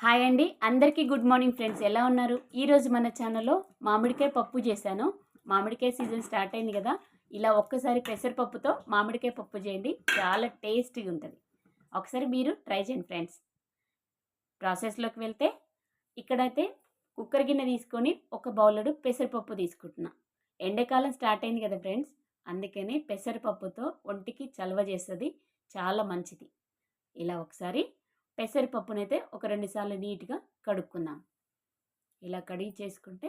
Hi అండి. అందరికీ good morning friends. ఎలా ఉన్నారు? ఈరోజు మన ఛానల్లో మామిడికాయ పప్పు చేశాను. మామిడికాయ సీజన్ స్టార్ట్ అయింది కదా. ఇలా ఒక్కసారి పెసరపప్పుతో మామిడికాయ పప్పు చేయండి. చాలా టేస్టీగా ఉంటుంది. ఒకసారి మీరు ట్రై చేయండి ఫ్రెండ్స్. ప్రాసెస్లోకి వెళ్తే ఇక్కడైతే కుక్కర్ గిన్నె తీసుకొని ఒక బౌలడు పెసరపప్పు తీసుకుంటున్నా. ఎండాకాలం స్టార్ట్ అయింది కదా ఫ్రెండ్స్. అందుకని పెసరపప్పుతో ఒంటికి చలవ చేస్తుంది. చాలా మంచిది. ఇలా ఒకసారి పెసరపప్పునైతే ఒక రెండు సార్లు నీట్గా కడుక్కుందాం. ఇలా కడిగి చేసుకుంటే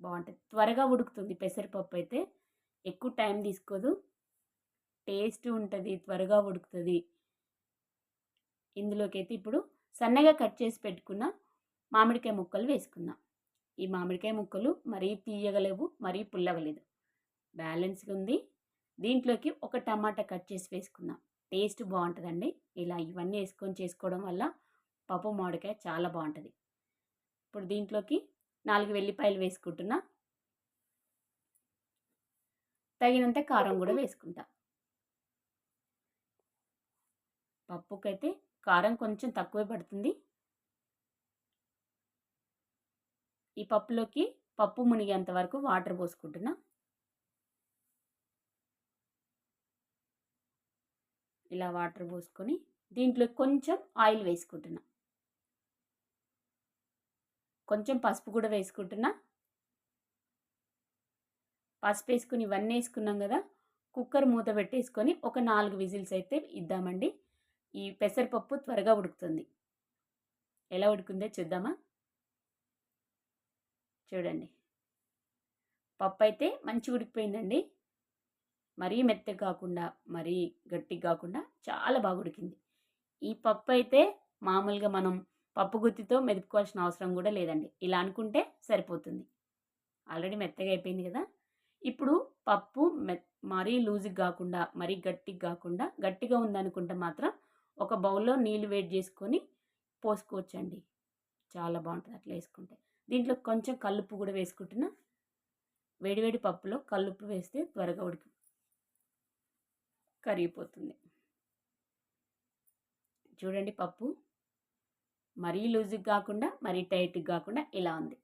బాగుంటుంది త్వరగా ఉడుకుతుంది. పెసరపప్పు అయితే ఎక్కువ టైం తీసుకోదు. టేస్ట్ ఉంటుంది త్వరగా ఉడుకుతుంది. ఇందులోకి అయితే ఇప్పుడు సన్నగా కట్ చేసి పెట్టుకున్న మామిడికాయ ముక్కలు వేసుకుందాం. ఈ మామిడికాయ ముక్కలు మరీ తీయగలేవు మరీ పుల్లగలేదు. బ్యాలెన్స్గా ఉంది. దీంట్లోకి ఒక టమాటా కట్ చేసి వేసుకుందాం. టేస్ట్ బాగుంటుందండి ఇలా ఇవన్నీ వేసుకొని చేసుకోవడం వల్ల పప్పు మామిడికాయ చాలా బాగుంటుంది ఇప్పుడు దీంట్లోకి నాలుగు వెల్లిపాయలు వేసుకుంటున్నా. తగినంత కారం కూడా వేసుకుంటా. పప్పుకైతే కారం కొంచెం తక్కువే పడుతుంది. ఈ పప్పులోకి పప్పు మునిగేంత వరకు వాటర్ పోసుకుంటున్నా. ఇలా వాటర్ పోసుకొని దీంట్లో కొంచెం ఆయిల్ వేసుకుంటున్నా. కొంచెం పసుపు కూడా వేసుకుంటున్నా. పసుపు వేసుకుని ఇవన్నీ వేసుకున్నాం కదా కుక్కర్ మూత పెట్టేసుకొని ఒక నాలుగు విజిల్స్ అయితే ఇద్దామండి. ఈ పెసరపప్పు త్వరగా ఉడుకుతుంది. ఎలా ఉడుకుందో చూద్దామా? చూడండి. పప్పు అయితే మంచి ఉడికిపోయిందండి. మరీ మెత్తగా కాకుండా మరీ గట్టి కాకుండా చాలా బాగా ఉడికింది. ఈ పప్పు అయితే మామూలుగా మనం పప్పు గుత్తితో మెదుపుకోవాల్సిన అవసరం కూడా లేదండి. ఇలా అనుకుంటే సరిపోతుంది. ఆల్రెడీ మెత్తగా అయిపోయింది కదా! ఇప్పుడు పప్పు మె మరీ లూజ్గా కాకుండా మరీ గట్టిగా కాకుండా గట్టిగా ఉందనుకుంటే మాత్రం ఒక బౌల్లో నీళ్ళు వేడి చేసుకొని పోసుకోవచ్చండి. చాలా బాగుంటుంది అట్లా వేసుకుంటే. దీంట్లో కొంచెం కల్లుప్పు కూడా వేసుకుంటున్నా. వేడివేడి పప్పులో కల్లుప్పు వేస్తే త్వరగా ఉడికి కరిగిపోతుంది. చూడండి పప్పు. మరీ లూజ్గా కాకుండా మరీ టైట్గా కాకుండా ఇలా ఉంది.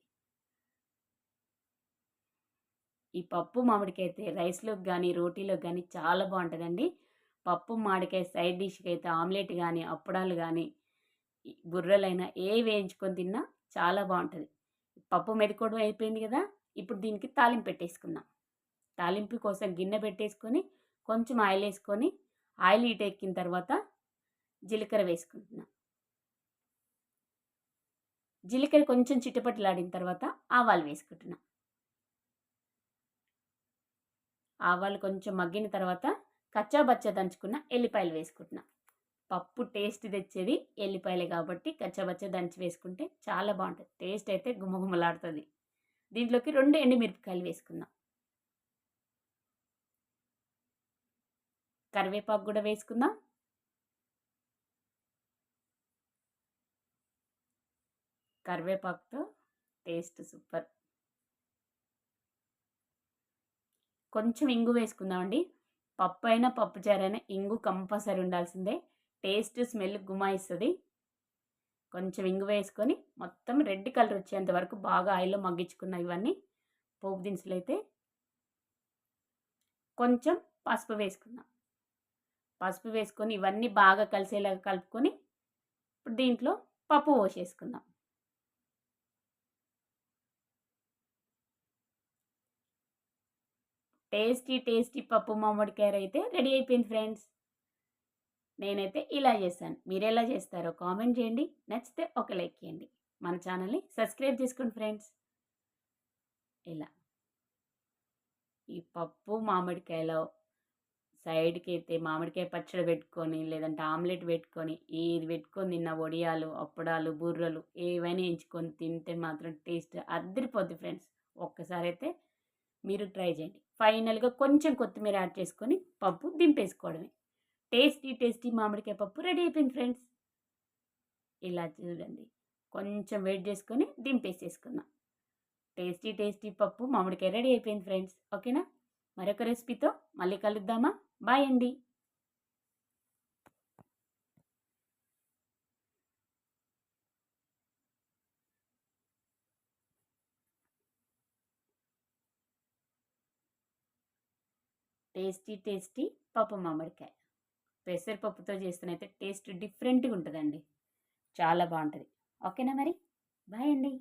ఈ పప్పు మామిడికైతే రైస్లోకి కానీ రోటీలోకి కానీ చాలా బాగుంటుందండి. పప్పు మామిడికాయ సైడ్ డిష్కి అయితే ఆమ్లెట్ కానీ అప్పడాలు కానీ బుర్రలైనా ఏ వేయించుకొని తిన్నా చాలా బాగుంటుంది. పప్పు మెదుకోవడం అయిపోయింది కదా ఇప్పుడు దీనికి తాలింపు పెట్టేసుకుందాం. తాలింపు కోసం గిన్నె పెట్టేసుకొని కొంచెం ఆయిల్ వేసుకొని ఆయిల్ హీట్ ఎక్కిన తర్వాత జీలకర్ర వేసుకుంటున్నా. జీలకర్ర కొంచెం చిటపట్లాడిన తర్వాత ఆవాలు వేసుకుంటున్నా. ఆవాలు కొంచెం మగ్గిన తర్వాత కచ్చాబచ్చ దంచుకున్న ఎల్లిపాయలు వేసుకుంటున్నా. పప్పు టేస్ట్ తెచ్చేది ఎల్లిపాయలే కాబట్టి కచ్చాబచ్చ దంచి వేసుకుంటే చాలా బాగుంటుంది. టేస్ట్ అయితే గుమగుమలాడుతుంది. దీంట్లోకి రెండు ఎండుమిరపకాయలు వేసుకుందాం. కరివేపాకు కూడా వేసుకుందాం. కరివేపాకుతో టేస్ట్ సూపర్. కొంచెం ఇంగు వేసుకుందామండి. పప్పు అయినా పప్పు చారైనా ఇంగు కంపల్సరీ ఉండాల్సిందే. టేస్ట్ స్మెల్ గుమాయిస్తుంది. కొంచెం ఇంగు వేసుకొని మొత్తం రెడ్ కలర్ వచ్చేంత వరకు బాగా ఆయిల్లో మగ్గించుకున్న ఇవన్నీ పోపు దినుసులు అయితే కొంచెం పసుపు వేసుకుందాం. పసుపు వేసుకొని ఇవన్నీ బాగా కలిసేలాగా కలుపుకొని ఇప్పుడు దీంట్లో పప్పు పోసేసుకుందాం. టేస్టీ టేస్టీ పప్పు మామిడికాయ అయితే రెడీ అయిపోయింది ఫ్రెండ్స్. నేనైతే ఇలా చేశాను. మీరు ఎలా చేస్తారో కామెంట్ చేయండి. నచ్చితే ఒక లైక్ చేయండి. మన ఛానల్ని సబ్స్క్రైబ్ చేసుకోండి ఫ్రెండ్స్. ఇలా. ఈ పప్పు మామిడికాయలో సైడ్కి అయితే మామిడికాయ పచ్చడి పెట్టుకొని లేదంటే ఆమ్లెట్ పెట్టుకొని ఏది పెట్టుకొని తిన్న వడియాలు అప్పడాలు బుర్రలు ఏవైనా ఎంచుకొని తింటే మాత్రం టేస్ట్ అద్దరిపోద్ది ఫ్రెండ్స్. ఒక్కసారి అయితే మీరు ట్రై చేయండి. ఫైనల్గా కొంచెం కొత్తిమీర యాడ్ చేసుకొని పప్పు దింపేసుకోవడమే. టేస్టీ టేస్టీ మామిడికాయ పప్పు రెడీ అయిపోయింది ఫ్రెండ్స్. ఇలా చూడండి. కొంచెం వెయిట్ చేసుకొని దింపేసేసుకుందాం. టేస్టీ టేస్టీ పప్పు మామిడికాయ రెడీ అయిపోయింది ఫ్రెండ్స్. ఓకేనా? మరొక రెసిపీతో మళ్ళీ కలుద్దామా? బాయ్ అండి. టేస్టీ టేస్టీ పప్పు మామిడికాయ. పెసరపప్పుతో చేస్తున్న అయితే టేస్ట్ డిఫరెంట్గా ఉంటుందండి. చాలా బాగుంటుంది. ఓకేనా మరి? బాయ్ అండి.